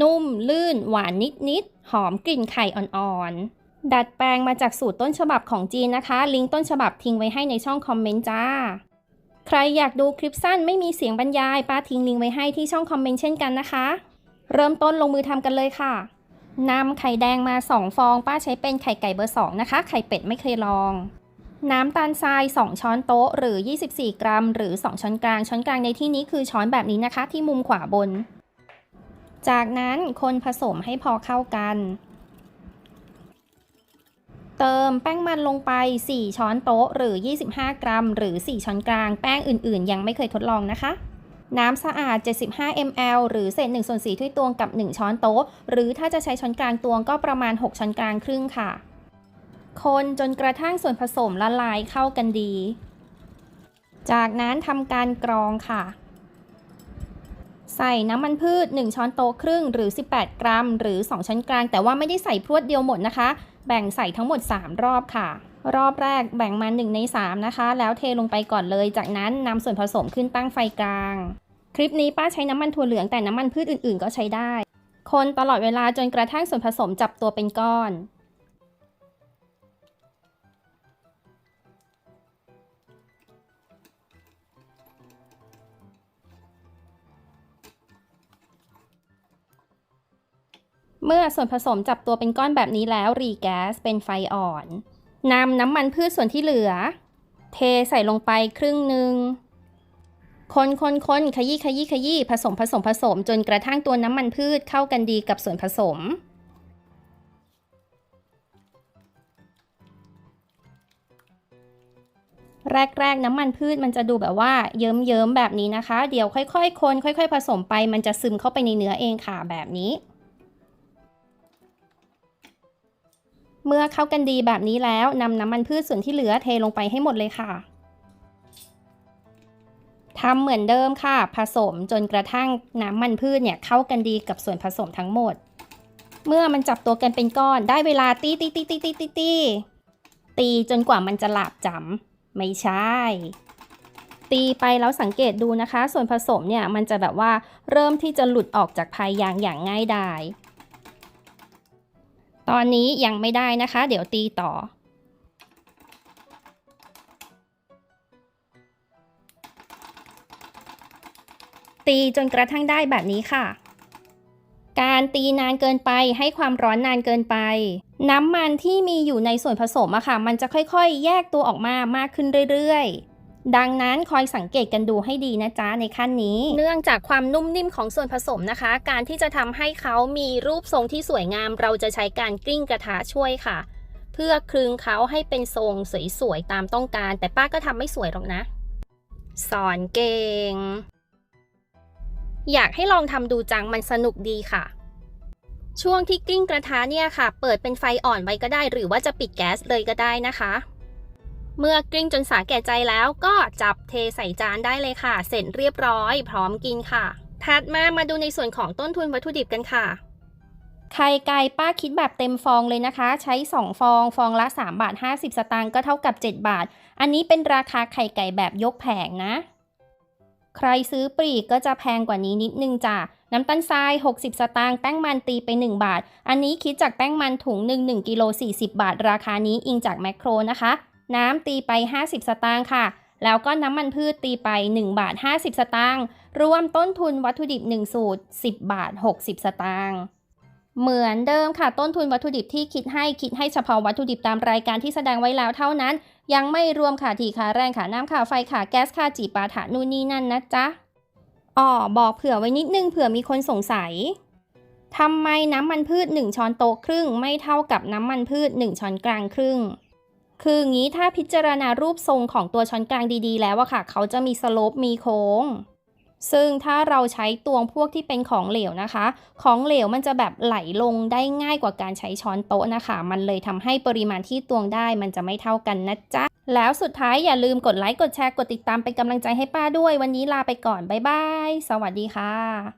นุ่ม ลื่น หวานนิดๆ หอมกลิ่นไข่อ่อนๆ ดัดแปลงมาจากสูตรต้นฉบับของจีนนะคะ ลิงก์ต้นฉบับทิ้งไว้ให้ในช่องคอมเมนต์จ้า ใครอยากดูคลิปสั้นไม่มีเสียงบรรยายป้าทิ้งลิงก์ไว้ให้ที่ช่องคอมเมนต์เช่นกันนะคะ เริ่มต้นลงมือทำกันเลยค่ะนำไข่แดงมา 2 ฟอง ป้าใช้เป็นไข่ไก่เบอร์ 2 นะคะ ไข่เป็ดไม่เคยลอง น้ำตาลทราย 2 ช้อนโต๊ะ หรือ 24 กรัม หรือ 2 ช้อนกลาง ช้อนกลางในที่นี้คือช้อนแบบนี้นะคะ ที่มุมขวาบน จากนั้นคนผสมให้พอเข้ากัน เติมแป้งมันลงไป 4 ช้อนโต๊ะหรือ 25 กรัม หรือ 4 ช้อนกลาง แป้งอื่น ๆ ยังไม่เคยทดลองนะคะน้ำสะอาด 75 ml หรือเศษ1ส่วน4ถ้วยตวงกับ 1 ช้อนโต๊ะ หรือถ้าจะใช้ช้อนกลางตวงก็ประมาณ 6 ช้อนกลางครึ่งค่ะ คนจนกระทั่งส่วนผสมละลายเข้ากันดี จากนั้นทำการกรองค่ะ ใส่น้ำมันพืช 1 ช้อนโต๊ะครึ่งหรือ 18 กรัม หรือ 2 ช้อนกลาง แต่ว่าไม่ได้ใส่พรวดเดียวหมดนะคะ แบ่งใส่ทั้งหมด 3 รอบค่ะ รอบแรกแบ่งมา1ใน 3 นะคะ แล้วเทลงไปก่อนเลย จากนั้นนำส่วนผสมขึ้นตั้งไฟกลาง คลิปนี้ป้าใช้น้ำมันถั่วเหลืองแต่น้ำมันพืชอื่นๆ ก็ใช้ได้ คนตลอดเวลาจนกระทั่งส่วนผสมจับตัวเป็นก้อน เมื่อส่วนผสมจับตัวเป็นก้อนแบบนี้แล้วรีแก๊สเป็นไฟอ่อนนำน้ำมันพืชส่วนที่เหลือ เทใส่ลงไปครึ่งหนึ่งคนคนคนขยี้ขยี้ขยี้ผสมผสมผสม จนกระทั่งตัวน้ำมันพืชเข้ากันดีกับส่วนผสม แรกๆน้ำมันพืชมันจะดูแบบว่าเยิ้มๆแบบนี้นะคะ เดี๋ยวค่อยๆ คน ค่อย ๆ ผสมไปมันจะซึมเข้าไปในเนื้อเองค่ะแบบนี้ เมื่อเข้ากันดีแบบนี้แล้วนำน้ำมันพืชส่วนที่เหลือเทลงไปให้หมดเลยค่ะทำเหมือนเดิมค่ะ ผสมจนกระทั่งน้ำมันพืชเนี่ยเข้ากันดีกับส่วนผสมทั้งหมด เมื่อมันจับตัวกันเป็นก้อนได้เวลาตีตีตีตีตีตีตีตีจนกว่ามันจะหลาบจำไม่ใช่ ตีไปแล้วสังเกตดูนะคะ ส่วนผสมเนี่ยมันจะแบบว่าเริ่มที่จะหลุดออกจากพายยางอย่างง่ายดาย ตอนนี้ยังไม่ได้นะคะ เดี๋ยวตีต่อ ตีจนกระทั่งได้แบบนี้ค่ะ การตีนานเกินไปให้ความร้อนนานเกินไป น้ำมันที่มีอยู่ในส่วนผสมอะค่ะ มันจะค่อยๆ แยกตัวออกมามากขึ้นเรื่อยๆ ดังนั้นคอยสังเกตกันดูให้ดีนะจ๊ะในขั้นนี้ เนื่องจากความนุ่มนิ่มของส่วนผสมนะคะ การที่จะทำให้เขามีรูปทรงที่สวยงาม เราจะใช้การกลิ้งกระทะช่วยค่ะ เพื่อคลึงเขาให้เป็นทรงสวยๆตามต้องการ แต่ป้าก็ทำไม่สวยหรอกนะ สอนเก่งอยากให้ลองทำดูจังมันสนุกดีค่ะ ช่วงที่กลิ้งกระทะเนี่ยค่ะ เปิดเป็นไฟอ่อนไว้ก็ได้ หรือว่าจะปิดแก๊สเลยก็ได้นะคะ เมื่อกลิ้งจนสาแก่ใจแล้วก็จับเทใส่จานได้เลยค่ะ เสร็จเรียบร้อย พร้อมกินค่ะ ถัดมามาดูในส่วนของต้นทุนวัตถุดิบกันค่ะไข่ไก่ป้าคิดแบบเต็มฟองเลยนะคะ ใช้ 2 ฟอง ฟองละ 3 บาท 50 สตางค์ก็เท่ากับ 7 บาท อันนี้เป็นราคาไข่ไก่แบบยกแผงนะ ใครซื้อปลีกก็จะแพงกว่านี้นิดนึงจ้ะน้ำตาลทราย 60 สตางค์แป้งมันตีไป 1 บาท อันนี้คิดจากแป้งมันถุงหนึ่ง1กิโล40 บาท ราคานี้อิงจากแมคโครนะคะ น้ำตีไป 50 สตางค์ค่ะ แล้วก็น้ำมันพืชตีไป 1 บาท 50 สตางค์ รวมต้นทุนวัตถุดิบ 1 สูตร 10 บาท 60 สตางค์เหมือนเดิมค่ะ ต้นทุนวัตถุดิบที่คิดให้คิดให้เฉพาะวัตถุดิบตามรายการที่แสดงไว้แล้วเท่านั้น ยังไม่รวมค่ะที่ค่าแรงค่ะน้ำค่าไฟค่ะแก๊สค่าจีปาถะนู่นนี่นั่นนะจ๊ะอ๋อบอกเผื่อไว้นิดนึงเผื่อมีคนสงสัยทำไมน้ำมันพืช 1 ช้อนโต๊ะครึ่ง ไม่เท่ากับน้ำมันพืช 1 ช้อนกลางครึ่ง คืองี้ถ้าพิจารณารูปทรงของตัวช้อนกลางดีๆ แล้วอะค่ะ เขาจะมีสโลปมีโค้ง ซึ่งถ้าเราใช้ตวงพวกที่เป็นของเหลวนะคะ ของเหลวมันจะแบบไหลลงได้ง่ายกว่าการใช้ช้อนโต๊ะนะคะ มันเลยทำให้ปริมาณที่ตวงได้มันจะไม่เท่ากันนะจ๊ะ แล้วสุดท้ายอย่าลืมกดไลค์กดแชร์กดติดตามเป็นกำลังใจให้ป้าด้วย วันนี้ลาไปก่อนบ๊ายบายสวัสดีค่ะ